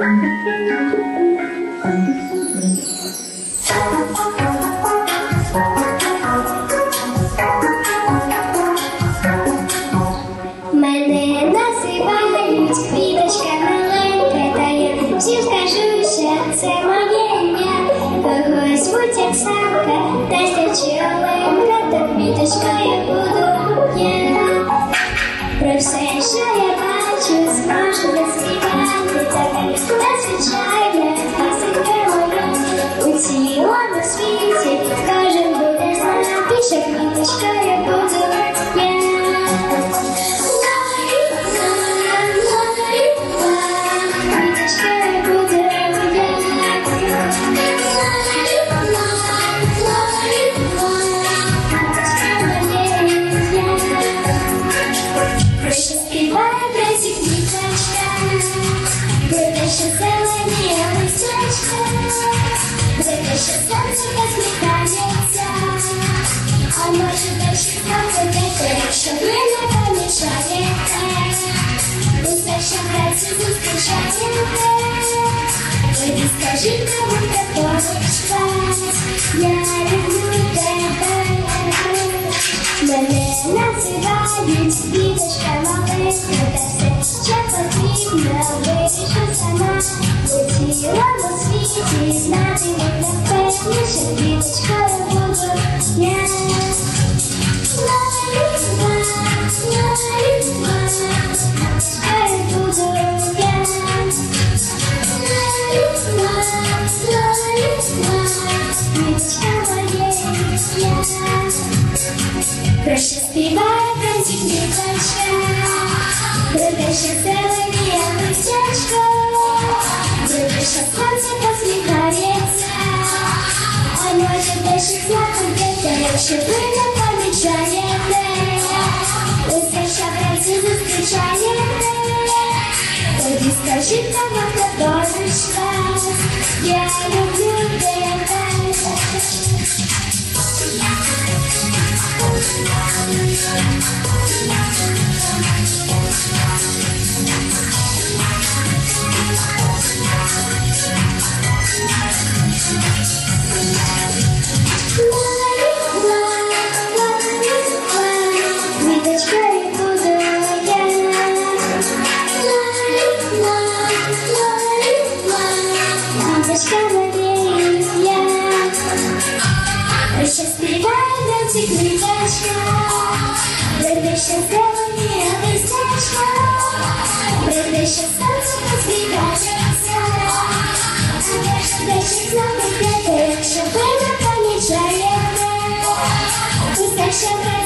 Мене називають квіточка маленька, та я всім скажу, що це моє. Когось звуть Оксанка, Тася чи Оленка, та квіточка я буду я. Про все, що я бачу, зможу розкривати. Let's let's child. Запитати, якщо ви не помічаєте, усе, що праці зустрічаєте, тоді скажіть кому те поруч я люблю тебе. Мене називають квіточка маленька, та все, що потрібно, вирішу сама. У я. Я. Я. Що співає танці квіточка, про зелені те, може дещо знаком ви не помічаєте, усе, що зустрічаєте, тоді скажіть нам на вас, я люблю тебе. Квіточкою секреточка, Тебе счастливыми листочка, Тебе счастливым разбегаться, Тебе счастливым пятый, Чтобы это помечали, Пусть так